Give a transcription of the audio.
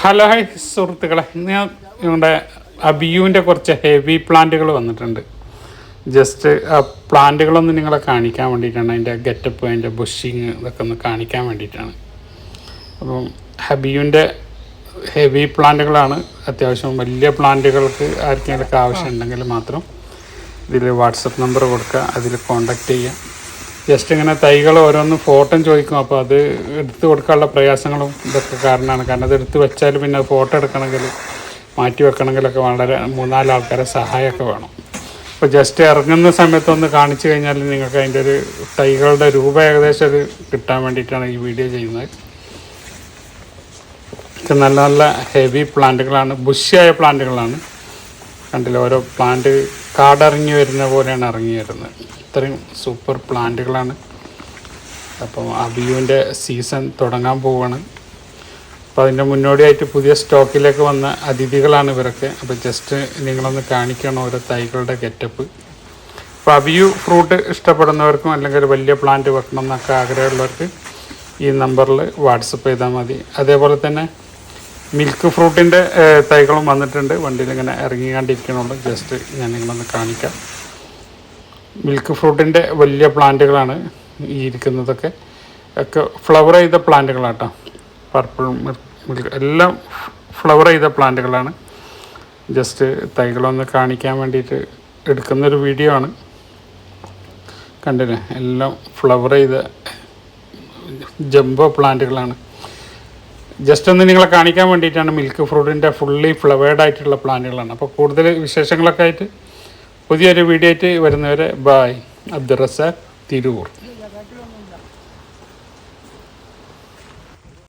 Hello hi സുഹൃത്തുക്കളെ. ഇന്ന് നമ്മുടെ അബിയുവിന്റെ കുറച്ച് ഹെവി പ്ലാന്റുകൾ വന്നിട്ടുണ്ട്. ജസ്റ്റ് ആ പ്ലാന്റുകളൊന്ന് നിങ്ങളെ കാണിക്കാൻ വേണ്ടിയിട്ടാണ്. അതിന്റെ ഗെറ്റപ്പ് അതിന്റെ ബുഷിങ് ഇതൊക്കെ ഒന്ന് കാണിക്കാൻ വേണ്ടിയിട്ടാണ്. അപ്പം ഹബിയുവിന്റെ ഹെവി പ്ലാന്റുകളാണ്. അത്യാവശ്യം വലിയ പ്ലാന്റുകൾക്ക് ആർക്കെങ്കിലൊക്കെ ആവശ്യമുണ്ടെങ്കിൽ മാത്രം ഇതിൽ വാട്സപ്പ് നമ്പർ കൊടുക്കുക. അതിൽ കോണ്ടാക്ട് ചെയ്യുക. ജസ്റ്റ് ഇങ്ങനെ തൈകൾ ഓരോന്ന് ഫോട്ടോ ചോദിക്കും. അപ്പോൾ അത് എടുത്തു കൊടുക്കാനുള്ള പ്രയാസങ്ങളും ഇതൊക്കെ കാരണമാണ്. കാരണം അത് എടുത്തു വെച്ചാൽ പിന്നെ ഫോട്ടോ എടുക്കണമെങ്കിൽ മാറ്റി വെക്കണമെങ്കിലൊക്കെ വളരെ മൂന്നാൽ ആൾക്കാരെ സഹായമൊക്കെ വേണം. അപ്പോൾ ജസ്റ്റ് ഇറങ്ങുന്ന സമയത്തൊന്ന് കാണിച്ചു കഴിഞ്ഞാൽ നിങ്ങൾക്ക് അതിന്റെ ഒരു തൈകളുടെ രൂപ ഏകദേശം ഒരു കിട്ടാൻ വേണ്ടിയിട്ടാണ് ഈ വീഡിയോ ചെയ്യുന്നത്. ഇതൊക്കെ നല്ല നല്ല ഹെവി പ്ലാന്റുകളാണ്. ബുഷിയായ പ്ലാന്റുകളാണ്. കണ്ടില്ല? ഓരോ പ്ലാന്റ് കാടിറങ്ങി വരുന്ന പോലെയാണ് ഇറങ്ങി വരുന്നത്. ഇത്രയും സൂപ്പർ പ്ലാന്റുകളാണ്. അപ്പം അബിയുവിന്റെ സീസൺ തുടങ്ങാൻ പോവുകയാണ് അപ്പോൾ അതിന്റെ മുന്നോടിയായിട്ട് പുതിയ സ്റ്റോക്കിലേക്ക് വന്ന അതിഥികളാണ് ഇവരൊക്കെ. അപ്പോൾ ജസ്റ്റ് നിങ്ങളൊന്ന് കാണിക്കണം ഓരോ തൈകളുടെ ഗെറ്റപ്പ്. അപ്പോൾ അബിയു ഫ്രൂട്ട് ഇഷ്ടപ്പെടുന്നവർക്കും അല്ലെങ്കിൽ വലിയ പ്ലാന്റ് വെക്കണം എന്നൊക്കെ ആഗ്രഹമുള്ളവർക്ക് ഈ നമ്പറിൽ വാട്സപ്പ് ചെയ്താൽ മതി. അതേപോലെ തന്നെ മിൽക്ക് ഫ്രൂട്ടിന്റെ തൈകളും വന്നിട്ടുണ്ട്. വണ്ടിയിൽ ഇങ്ങനെ ഇറങ്ങിക്കൊണ്ടിരിക്കണുള്ളൂ. ജസ്റ്റ് ഞാൻ നിങ്ങളൊന്ന് കാണിക്കാം. മിൽക്ക് ഫ്രൂട്ടിന്റെ വലിയ പ്ലാന്റുകളാണ് ഈ ഇരിക്കുന്നതൊക്കെ. ഒക്കെ ഫ്ലവർ ചെയ്ത പ്ലാന്റുകളാട്ടോ. പർപ്പിൾ മിൽക്ക് എല്ലാം ഫ്ലവർ ചെയ്ത പ്ലാന്റുകളാണ്. ജസ്റ്റ് തൈകളൊന്ന് കാണിക്കാൻ വേണ്ടിയിട്ട് എടുക്കുന്നൊരു വീഡിയോ ആണ്. കണ്ടില്ലേ? എല്ലാം ഫ്ലവർ ചെയ്ത ജംബോ പ്ലാന്റുകളാണ്. ജസ്റ്റ് ഒന്ന് നിങ്ങളെ കാണിക്കാൻ വേണ്ടിയിട്ടാണ് മിൽക്ക് ഫ്രൂട്ടിന്റെ ഫുള്ളി ഫ്ലവേർഡ് ആയിട്ടുള്ള പ്ലാന്റുകളാണ്. അപ്പോൾ കൂടുതൽ വിശേഷങ്ങളൊക്കെ ആയിട്ട് പുതിയൊരു വീഡിയോ ആയിട്ട് വരുന്നവരെ ബായ് അബ്ദുറസാഖ് തിരൂർ.